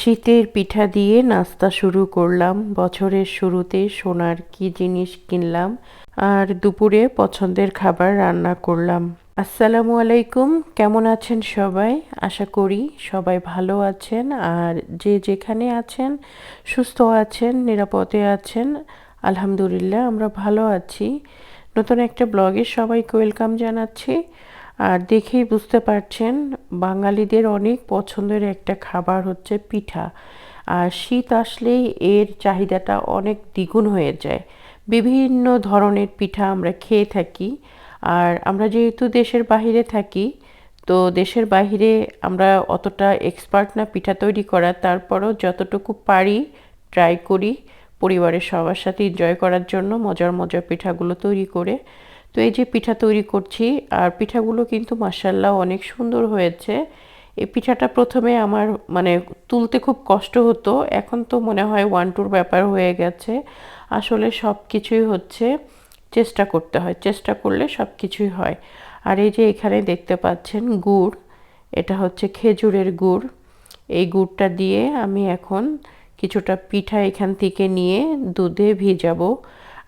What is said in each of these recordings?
শীতের পিঠা দিয়ে নাস্তা শুরু করলাম। বছরের শুরুতে সোনার কি জিনিস কিনলাম আর দুপুরে পছন্দের খাবার রান্না করলাম। আসসালামু আলাইকুম, কেমন আছেন সবাই? আশা করি সবাই ভালো আছেন আর যে যেখানে আছেন, সুস্থ আছেন, নিরাপদে আছেন, আলহামদুলিল্লাহ আমরা ভালো আছি। নতুন একটা ব্লগে সবাইকে ওয়েলকাম জানাচ্ছি। আর দেখেই বুঝতে পারছেন, বাঙালিদের অনেক পছন্দের একটা খাবার হচ্ছে পিঠা। আর শীত আসলেই এর চাহিদাটা অনেক দ্বিগুণ হয়ে যায়। বিভিন্ন ধরনের পিঠা আমরা খেয়ে থাকি। আর আমরা যেহেতু দেশের বাহিরে থাকি, তো দেশের বাহিরে আমরা অতটা এক্সপার্ট না পিঠা তৈরি করার। তারপরও যতটুকু পারি ট্রাই করি, পরিবারের সবার সাথে এনজয় করার জন্য মজার মজার পিঠাগুলো তৈরি করে। তো এই যে পিঠা তৈরি করছি, আর পিঠাগুলো কিন্তু মাসাল্লাহ অনেক সুন্দর হয়েছে। এই পিঠাটা প্রথমে আমার মানে তুলতে খুব কষ্ট হতো, এখন তো মনে হয় ওয়ান টুর ব্যাপার হয়ে গেছে। আসলে সব কিছুই হচ্ছে চেষ্টা করতে হয়, চেষ্টা করলে সব কিছুই হয়। আর এই যে এখানে দেখতে পাচ্ছেন গুড়, এটা হচ্ছে খেজুরের গুড়। এই গুড়টা দিয়ে আমি এখন কিছুটা পিঠা এখান থেকে নিয়ে দুধে ভিজাবো।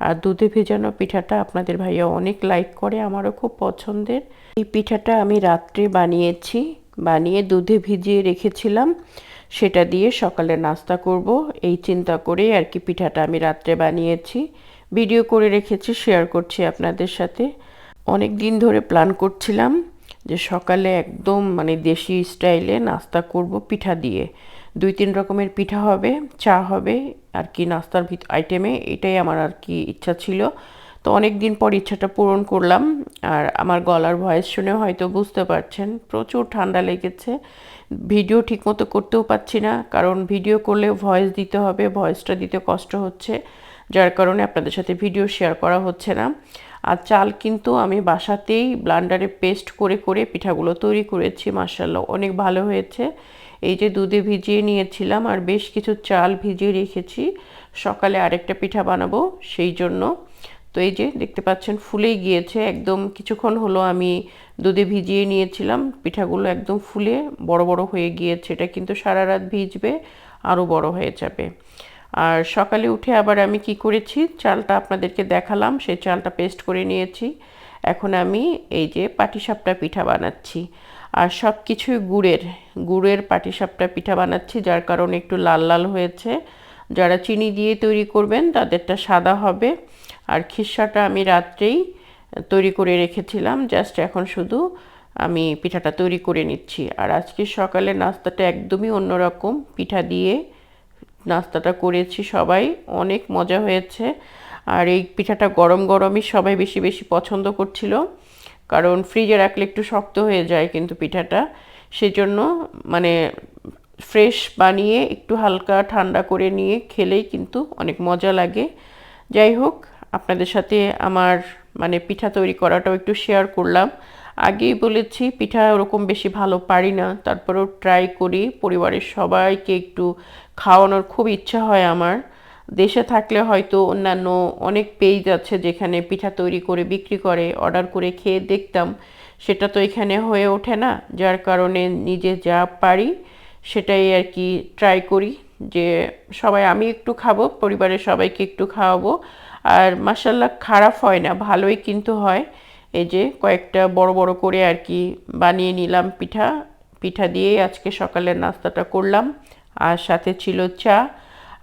আর দুধে ভেজানো পিঠাটা আপনাদের ভাইয়া অনেক লাইক করে, আমারও খুব পছন্দের। এই পিঠাটা আমি রাত্রে বানিয়েছি, বানিয়ে দুধে ভিজিয়ে রেখেছিলাম। সেটা দিয়ে সকালে নাস্তা করব। এই চিন্তা করে আর কি পিঠাটা আমি রাত্রে বানিয়েছি। ভিডিও করে রেখেছি শেয়ার করছি আপনাদের সাথে। অনেক দিন ধরে প্ল্যান করছিলাম যে সকালে একদম মানে দেশি স্টাইলে নাস্তা করব পিঠা দিয়ে। দুই তিন রকমের পিঠা হবে, চা হবে আর কি নাস্তার ভিত আইটেমে এটাই আমার আর কি ইচ্ছা ছিল। তো অনেক দিন পর ইচ্ছাটা পূরণ করলাম। আর আমার গলার ভয়েস শুনে হয়তো বুঝতে পারছেন, প্রচুর ঠান্ডা লেগেছে। ভিডিও ঠিকমতো করতেও পাচ্ছি না, কারণ ভিডিও করলে ভয়েস দিতে হবে ভয়েসটা দিতে কষ্ট হচ্ছে। যার কারণে আপনাদের সাথে ভিডিও শেয়ার করা হচ্ছে না। আর চাল কিন্তু আমি বাসাতেই ব্লান্ডারে পেস্ট করে করে পিঠাগুলো তৈরি করেছি মার্শাল্লাহ অনেক ভালো হয়েছে। এই যে দুধে ভিজিয়ে নিয়েছিলাম আর বেশ কিছু চাল ভিজিয়ে রেখেছি, সকালে আরেকটা পিঠা বানাবো সেই জন্য। তো এই যে দেখতে পাচ্ছেন ফুলেই গিয়েছে, একদম কিছুক্ষণ হলো আমি দুধে ভিজিয়ে নিয়েছিলাম, পিঠাগুলো একদম ফুলে বড় বড় হয়ে গিয়েছে, এটা কিন্তু সারা রাত ভিজবে, আরও বড় হয়ে যাবে। আর সকালে উঠে আবার আমি কি করেছি, চালটা আপনাদেরকে দেখালাম, সেই চালটা পেস্ট করে নিয়েছি। এখন আমি এই যে পাটিসাপটা পিঠা বানাচ্ছি। আর সব কিছুই গুড়ের গুড়ের পাটিসাপটা পিঠা বানাচ্ছি, যার কারণে একটু লাল লাল হয়েছে। যারা চিনি দিয়ে তৈরি করবেন, তাদেরটা সাদা হবে। আর খিসাটা আমি রাত্রেই তৈরি করে রেখেছিলাম, জাস্ট এখন শুধু আমি পিঠাটা তৈরি করে নিচ্ছি। আর আজকে সকালে নাস্তাটা একদমই অন্যরকম, পিঠা দিয়ে নাস্তাটা করেছি সবাই, অনেক মজা হয়েছে। আর এই পিঠাটা গরম গরমই সবাই বেশি বেশি পছন্দ করছিল। কারণ ফ্রিজে রাখলে একটু শক্ত হয়ে যায় কিন্তু পিঠাটা। সেজন্য মানে ফ্রেশ বানিয়ে একটু হালকা ঠান্ডা করে নিয়ে খেলেই কিন্তু অনেক মজা লাগে। যাই হোক, আপনাদের সাথে আমার মানে পিঠা তৈরি করাটাও একটু শেয়ার করলাম। আগেই বলেছি, পিঠা ওরকম বেশি ভালো পারি না। তারপরেও ট্রাই করি। পরিবারের সবাইকে একটু খাওয়ানোর খুব ইচ্ছা হয় আমার। দেশে থাকলে হয়তো অন্যান্য অনেক পেজ আছে যেখানে পিঠা তৈরি করে, বিক্রি করে অর্ডার করে খেয়ে দেখতাম। সেটা তো এখানে হয়ে ওঠে না। যার কারণে নিজে যা পারি সেটাই আর কি ট্রাই করি যে সবাই আমি একটু খাব, পরিবারের সবাইকে একটু খাওয়াবো। আর মাসাল্লাহ খারাপ হয় না, ভালোই কিন্তু হয়। এই যে কয়েকটা বড় বড় করে আর কি বানিয়ে নিলাম পিঠা। পিঠা দিয়েই আজকে সকালের নাস্তাটা করলাম। আর সাথে ছিল চা।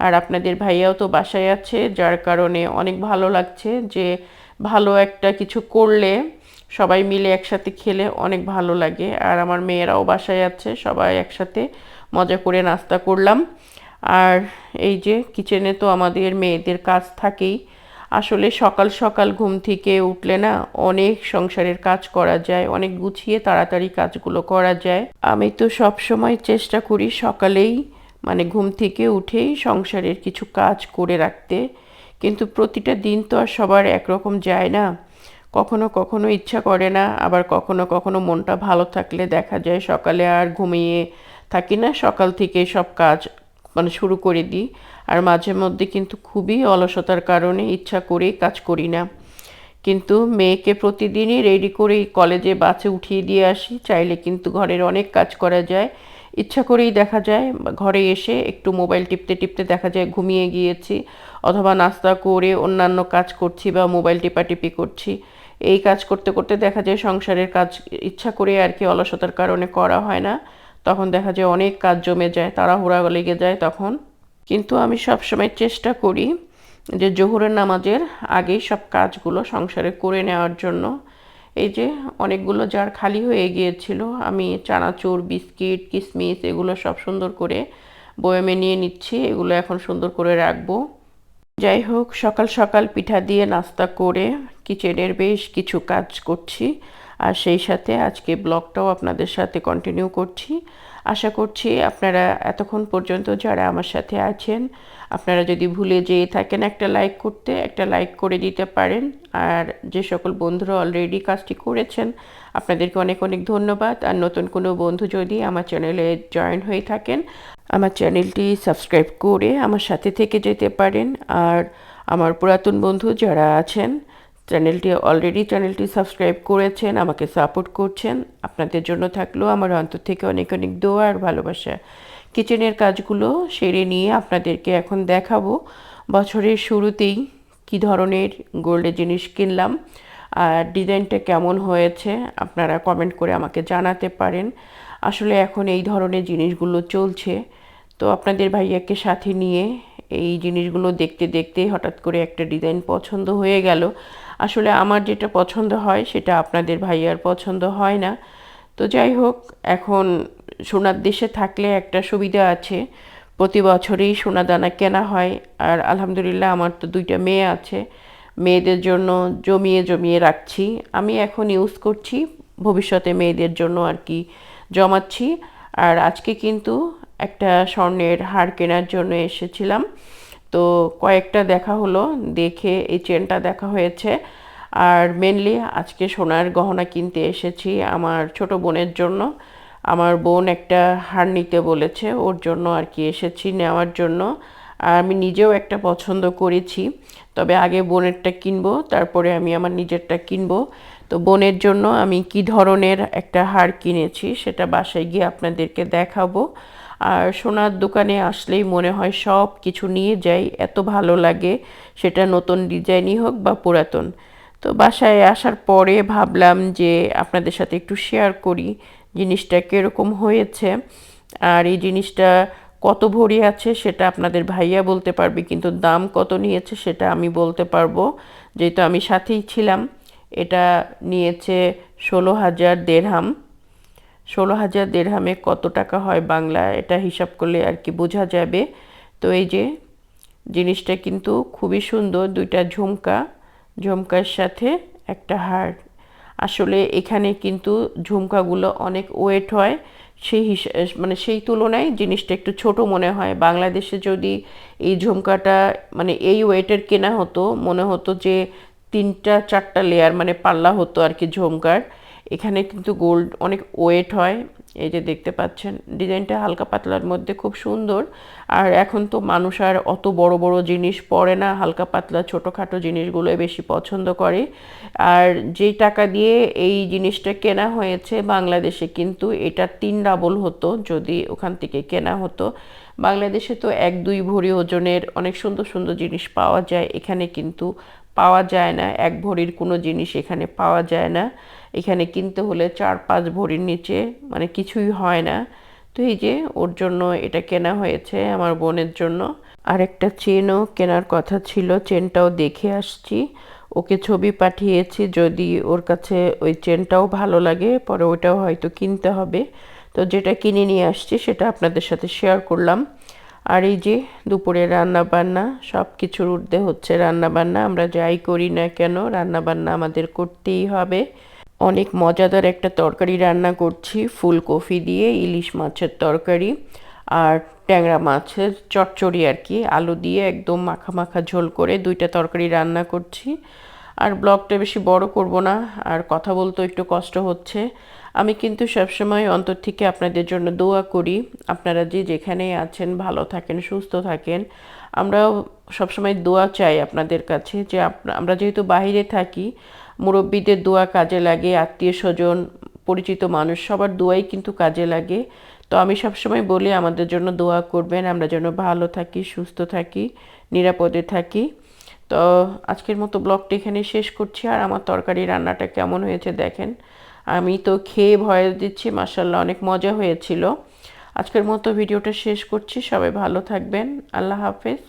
আর আপনাদের ভাইয়াও তো বাসায় আছে, যার কারণে অনেক ভালো লাগছে যে ভালো একটা কিছু করলে সবাই মিলে একসাথে খেলে অনেক ভালো লাগে। আর আমার মেয়েরাও বাসায় আছে, সবাই একসাথে মজা করে নাস্তা করলাম। আর এই যে কিচেনে তো আমাদের মেয়েদের কাজ থাকেই। আসলে সকাল সকাল ঘুম থেকে উঠলে না অনেক সংসারের কাজ করা যায়, অনেক গুছিয়ে তাড়াতাড়ি কাজগুলো করা যায়। আমি তো সব সময় চেষ্টা করি সকালেই মানে ঘুম থেকে উঠেই সংসারের কিছু কাজ করে রাখতে। কিন্তু প্রতিটা দিন তো আর সবার একরকম যায় না। কখনো কখনো ইচ্ছা করে না, আবার কখনো কখনো মনটা ভালো থাকলে দেখা যায় সকালে আর ঘুমিয়ে থাকি না। সকাল থেকে সব কাজ মানে শুরু করে দিই। আর মাঝে মধ্যে কিন্তু খুবই অলসতার কারণে ইচ্ছা করেই কাজ করি না। কিন্তু মেয়েকে প্রতিদিনই রেডি করে কলেজে বাসে উঠিয়ে দিয়ে আসি। চাইলে কিন্তু ঘরের অনেক কাজ করা যায়। ইচ্ছা করেই দেখা যায়, ঘরে এসে একটু মোবাইল টিপতে টিপতে দেখা যায় ঘুমিয়ে গিয়েছি অথবা নাস্তা করে অন্যান্য কাজ করছি বা মোবাইল টিপাটিপি করছি। এই কাজ করতে করতে দেখা যায় সংসারের কাজ ইচ্ছা করে আর কি অলসতার কারণে করা হয় না। তখন দেখা যায় অনেক কাজ জমে যায়, তাড়াহুড়া লেগে যায় তখন। কিন্তু আমি সবসময় চেষ্টা করি যে জোহরের নামাজের আগেই সব কাজগুলো সংসারে করে নেওয়ার জন্য। এই যে অনেকগুলো জার খালি হয়ে গিয়েছিল, আমি চানাচুর, বিস্কিট কিশমিশ এগুলো সব সুন্দর করে বয়মে নিয়ে নিচ্ছি, এগুলো এখন সুন্দর করে রাখব। যাই হোক, সকাল সকাল পিঠা দিয়ে নাস্তা করে কিচেনের বেশ কিছু কাজ করছি। আর সেই সাথে আজকে ব্লগটাও আপনাদের সাথে কন্টিনিউ করছি। আশা করছি আপনারা এতক্ষণ পর্যন্ত যারা আমার সাথে আছেন, আপনারা যদি ভুলে যেয়ে থাকেন একটা লাইক করতে, একটা লাইক করে দিতে পারেন। আর যে সকল বন্ধুরা অলরেডি কাজটি করেছেন, আপনাদেরকে অনেক অনেক ধন্যবাদ। আর নতুন কোনো বন্ধু যদি আমার চ্যানেলে জয়েন হয়ে থাকেন, আমার চ্যানেলটি সাবস্ক্রাইব করে আমার সাথে থেকে যেতে পারেন। আর আমার পুরাতন বন্ধু যারা আছেন চ্যানেলটি অলরেডি চ্যানেলটি সাবস্ক্রাইব করেছেন, আমাকে সাপোর্ট করছেন। আপনাদের জন্য থাকলেও আমার অন্তর থেকে অনেক অনেক দোয়া আর ভালোবাসা। কিচেনের কাজগুলো সেরে নিয়ে আপনাদেরকে এখন দেখাবো বছরের শুরুতেই কি ধরনের গোল্ডের জিনিস কিনলাম আর ডিজাইনটা কেমন হয়েছে আপনারা কমেন্ট করে আমাকে জানাতে পারেন। আসলে এখন এই ধরনের জিনিসগুলো চলছে। তো আপনাদের ভাইয়াকে সাথে নিয়ে এই জিনিসগুলো দেখতে দেখতে হঠাৎ করে একটা ডিজাইন পছন্দ হয়ে গেল। আসলে আমার যেটা পছন্দ হয়, সেটা আপনাদের ভাইয়ার পছন্দ হয় না। তো যাই হোক, এখন সোনার দেশে থাকলে একটা সুবিধা আছে। প্রতি বছরেই সোনা দানা কেনা হয়। আর আলহামদুলিল্লাহ আমার তো দুইটা মেয়ে আছে। মেয়েদের জন্য জমিয়ে জমিয়ে রাখছি। আমি এখন ইউজ করছি। ভবিষ্যতে মেয়েদের জন্য আর কি জমাচ্ছি। আর আজকে কিন্তু একটা স্বর্ণের হার কেনার জন্য এসেছিলাম। তো কয়েকটা দেখা হলো, দেখে এই চেনটা দেখা হয়েছে। আর মেনলি আজকে সোনার গহনা কিনতে এসেছি আমার ছোট বোনের জন্য। আমার বোন একটা হার নিতে বলেছে, ওর জন্য আর কি এসেছি নেওয়ার জন্য। আর আমি নিজেও একটা পছন্দ করেছি, তবে আগে বোনেরটা কিনবো, তারপরে আমি আমার নিজেরটা কিনবো। তো বোনের জন্য আমি কি ধরনের একটা হার কিনেছি সেটা বাসায় গিয়ে আপনাদেরকে দেখাবো। আর সোনার দোকানে আসলেই মনে হয় সব কিছু নিয়ে যাই, এত ভালো লাগে। সেটা নতুন ডিজাইনই হোক বা পুরাতন। তো বাসায় আসার পরে ভাবলাম যে আপনাদের সাথে একটু শেয়ার করি জিনিসটা কীরকম হয়েছে। আর এই জিনিসটা কত ভরি আছে সেটা আপনাদের ভাইয়া বলতে পারবে, কিন্তু দাম কত নিয়েছে সেটা আমি বলতে পারব। যেহেতু আমি সাথেই ছিলাম, এটা নিয়েছে ষোলো হাজার দেড়হাম। ষোলো হাজার দেড়হামে কত টাকা হয় বাংলা, এটা হিসাব করলে আর কি বোঝা যাবে। তো এই যে জিনিসটা কিন্তু খুবই সুন্দর, দুইটা ঝুমকা। ঝুমকার সাথে একটা হার। আসলে এখানে কিন্তু ঝুমকাগুলো অনেক ওয়েট হয়, সেই হিসা মানে সেই তুলনায় জিনিসটা একটু ছোট মনে হয়। বাংলাদেশে যদি এই ঝুমকাটা মানে এই ওয়েটের কেনা হতো, মনে হতো যে তিনটা, চারটা লেয়ার মানে পাল্লা হতো আর কি ঝুমকার। এখানে কিন্তু গোল্ড অনেক ওয়েট হয়। এই যে দেখতে পাচ্ছেন, ডিজাইনটা হালকা পাতলার মধ্যে খুব সুন্দর। আর এখন তো মানুষ আর অত বড় বড় জিনিস পরে না, হালকা পাতলা ছোটোখাটো জিনিসগুলোই বেশি পছন্দ করে। আর যেই টাকা দিয়ে এই জিনিসটা কেনা হয়েছে বাংলাদেশে কিন্তু এটা তিন ডাবল হতো, যদি ওখান থেকে কেনা হতো। বাংলাদেশে তো এক, দুই ভরি ওজনের অনেক সুন্দর সুন্দর জিনিস পাওয়া যায়। এখানে কিন্তু পাওয়া যায় না, এক ভরির কোনো জিনিস এখানে পাওয়া যায় না। এখানে কিনতে হলে চার পাঁচ ভরির নিচে মানে কিছুই হয় না। তো এই যে ওর জন্য এটা কেনা হয়েছে আমার বোনের জন্য। আর একটা চেনও কেনার কথা ছিল, চেনটাও দেখে আসছি। ওকে ছবি পাঠিয়েছি, যদি ওর কাছে ওই চেনটাও ভালো লাগে, পরে ওইটাও হয়তো কিনতে হবে। তো যেটা কিনে নিয়ে আসছি, সেটা আপনাদের সাথে শেয়ার করলাম। আর এই যে দুপুরে রান্না বান্না সব কিছুর ঊর্ধ্বে হচ্ছে রান্না বান্না আমরা যাই করি না কেন রান্না বান্না আমাদের করতেই হবে। অনেক মজাদার একটা তরকারি রান্না করছি, ফুলকপি দিয়ে, ইলিশ মাছের তরকারি আর ট্যাংরা মাছের চটচড়ি আর কি, আলু দিয়ে একদম মাখা মাখা ঝোল করে দুইটা তরকারি রান্না করছি। আর ব্লগটা বেশি বড় করব না, আর কথা বলতে একটু কষ্ট হচ্ছে। আমি কিন্তু সবসময় অন্তর থেকে আপনাদের জন্য দোয়া করি, আপনারা যে যেখানে আছেন, ভালো থাকেন, সুস্থ থাকেন, আমরাও সবসময় দোয়া চাই আপনাদের কাছে যে আমরা যেহেতু বাহিরে থাকি মুরব্বীদের দোয়া কাজে লাগে, আত্মীয় স্বজন, পরিচিত মানুষ, সবার দোয়াই কিন্তু কাজে লাগে। তো আমি সবসময় বলি, আমাদের জন্য দোয়া করবেন, আমরা যেন ভালো থাকি, সুস্থ থাকি, নিরাপদে থাকি। তো আজকের মতো ব্লগটা এখানে শেষ করছি। আর আমার তরকারি রান্নাটা কেমন হয়েছে দেখেন। আমি তো খেয়ে ভয় দিচ্ছি মাসাল্লাহ অনেক মজা হয়েছিল। আজকের মতো ভিডিওটা শেষ করছি। সবাই ভালো থাকবেন। আল্লাহ হাফেজ।